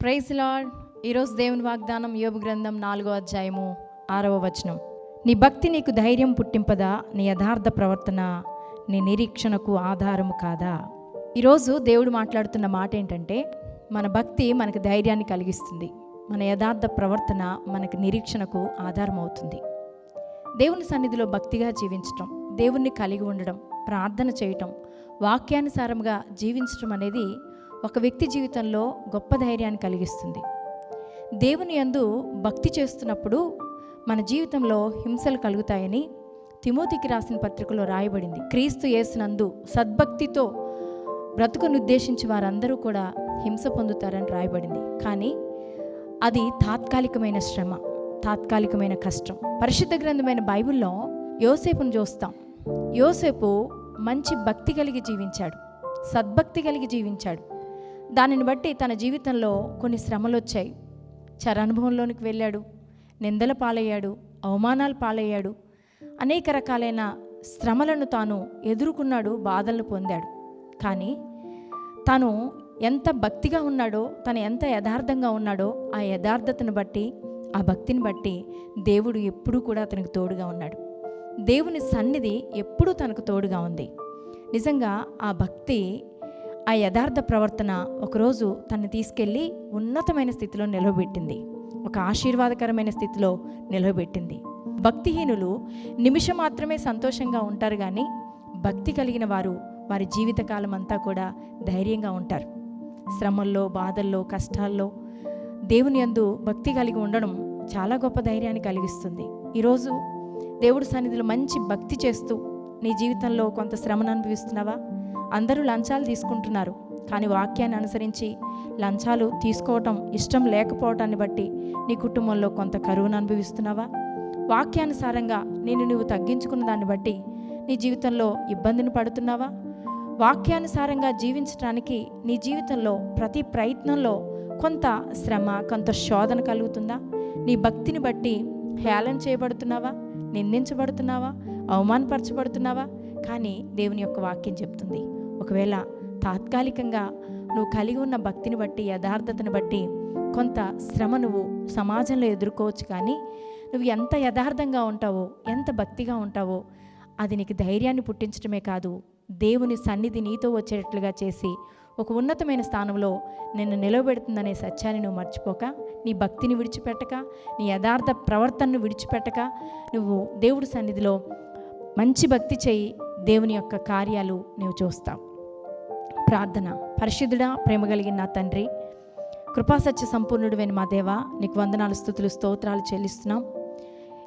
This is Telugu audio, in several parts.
ప్రైజ్ లార్డ్ ఈరోజు దేవుని వాగ్దానం యోబు గ్రంథం నాలుగో అధ్యాయము ఆరవ వచనం. నీ భక్తి నీకు ధైర్యం పుట్టింపదా? నీ యథార్థ ప్రవర్తన నీ నిరీక్షణకు ఆధారము కాదా? ఈరోజు దేవుడు మాట్లాడుతున్న మాట ఏంటంటే మన భక్తి మనకు ధైర్యాన్ని కలిగిస్తుంది. మన యథార్థ ప్రవర్తన మనకు నిరీక్షణకు ఆధారం అవుతుంది దేవుని సన్నిధిలో భక్తిగా జీవించటం దేవుణ్ణి కలిగి ఉండడం ప్రార్థన చేయటం వాక్యానుసారంగా జీవించటం అనేది ఒక వ్యక్తి జీవితంలో గొప్ప ధైర్యాన్ని కలిగిస్తుంది. దేవుని యందు భక్తి చేస్తున్నప్పుడు మన జీవితంలో హింసలు కలుగుతాయని తిమోతికి రాసిన పత్రికలో రాయబడింది. క్రీస్తు యేసునందు సద్భక్తితో బ్రతుకును ఉద్దేశించి వారందరూ కూడా హింస పొందుతారని రాయబడింది. కానీ అది తాత్కాలికమైన శ్రమ తాత్కాలికమైన కష్టం. పరిశుద్ధ గ్రంథమైన బైబిల్లో యోసేపును చూస్తాం. యోసేపు మంచి భక్తి కలిగి జీవించాడు. సద్భక్తి కలిగి జీవించాడు. దానిని బట్టి తన జీవితంలో కొన్ని శ్రమలు వచ్చాయి చరానుభవంలోనికి వెళ్ళాడు. నిందల పాలయ్యాడు. అవమానాలు పాలయ్యాడు. అనేక రకాలైన శ్రమలను తాను ఎదుర్కొన్నాడు బాధలను పొందాడు. కానీ తను ఎంత భక్తిగా ఉన్నాడో తను ఎంత యథార్థంగా ఉన్నాడో ఆ యథార్థతను బట్టి ఆ భక్తిని బట్టి దేవుడు ఎప్పుడూ కూడా అతనికి తోడుగా ఉన్నాడు. దేవుని సన్నిధి ఎప్పుడూ తనకు తోడుగా ఉంది. నిజంగా ఆ భక్తి ఆ యథార్థ ప్రవర్తన ఒకరోజు తను తీసుకెళ్ళి ఉన్నతమైన స్థితిలో నిలవబెట్టింది. ఒక ఆశీర్వాదకరమైన స్థితిలో నిలవబెట్టింది. భక్తిహీనులు నిమిషం మాత్రమే సంతోషంగా ఉంటారు కానీ భక్తి కలిగిన వారు వారి జీవితకాలం అంతా కూడా ధైర్యంగా ఉంటారు. శ్రమల్లో బాధల్లో కష్టాల్లో దేవుని యందు భక్తి కలిగి ఉండడం చాలా గొప్ప ధైర్యాన్ని కలిగిస్తుంది. ఈరోజు దేవుడి సన్నిధిలో మంచి భక్తి చేస్తూ నీ జీవితంలో కొంత శ్రమను అనుభవిస్తున్నావా? అందరూ లంచాలు తీసుకుంటున్నారు. కానీ వాక్యాన్ని అనుసరించి లంచాలు తీసుకోవటం ఇష్టం లేకపోవటాన్ని బట్టి నీ కుటుంబంలో కొంత కరువును అనుభవిస్తున్నావా? వాక్యానుసారంగా నేను నువ్వు తగ్గించుకున్న దాన్ని బట్టి నీ జీవితంలో ఇబ్బందిని పడుతున్నావా? వాక్యానుసారంగా జీవించడానికి నీ జీవితంలో ప్రతి ప్రయత్నంలో కొంత శ్రమ కొంత శోధన కలుగుతుందా? నీ భక్తిని బట్టి హేళన చేయబడుతున్నావా? నిందించబడుతున్నావా? అవమానపరచబడుతున్నావా? కానీ దేవుని యొక్క వాక్యం చెప్తుంది. ఒకవేళ తాత్కాలికంగా నువ్వు కలిగి ఉన్న భక్తిని బట్టి యథార్థతను బట్టి కొంత శ్రమ నువ్వు సమాజంలో ఎదుర్కోవచ్చు కానీ నువ్వు ఎంత యథార్థంగా ఉంటావో ఎంత భక్తిగా ఉంటావో అది నీకు ధైర్యాన్ని పుట్టించడమే కాదు. దేవుని సన్నిధి నీతో వచ్చేటట్లుగా చేసి ఒక ఉన్నతమైన స్థానంలో నిన్ను నిలవబెడుతుందనే సత్యాన్ని నువ్వు మర్చిపోక నీ భక్తిని విడిచిపెట్టక నీ యథార్థ ప్రవర్తనను విడిచిపెట్టక నువ్వు దేవుడి సన్నిధిలో మంచి భక్తి చేయి. దేవుని యొక్క కార్యాలు నువ్వు చూస్తావు. ప్రార్థన. పరిశుద్ధుడా ప్రేమ కలిగిన నా తండ్రి కృపాసత్య సంపూర్ణుడువైన మా దేవా నీకు వందనాలు స్థుతులు స్తోత్రాలు చెల్లిస్తున్నాం.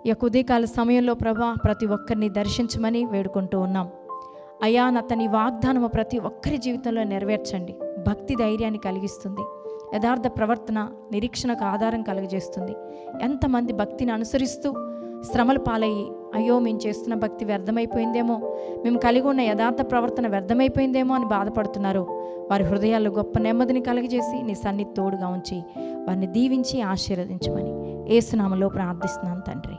ఈ యొక్క ఉదయకాల సమయంలో ప్రభా ప్రతి ఒక్కరిని దర్శించమని వేడుకుంటూ ఉన్నాం. అయా అతని వాగ్దానము ప్రతి ఒక్కరి జీవితంలో నెరవేర్చండి. భక్తి ధైర్యాన్ని కలిగిస్తుంది. యథార్థ ప్రవర్తన నిరీక్షణకు ఆధారం కలుగజేస్తుంది. ఎంతమంది భక్తిని అనుసరిస్తూ శ్రమలు పాలయ్యి అయ్యో మేము చేస్తున్న భక్తి వ్యర్థమైపోయిందేమో. మేము కలిగి ఉన్న యథార్థ ప్రవర్తన వ్యర్థమైపోయిందేమో అని బాధపడుతున్నారు. వారి హృదయాల్లో గొప్ప నెమ్మదిని కలుగజేసి నీ సన్ని తోడుగా ఉంచి వారిని దీవించి ఆశీర్వదించమని ఏసునామలో ప్రార్థిస్తున్నాను తండ్రి.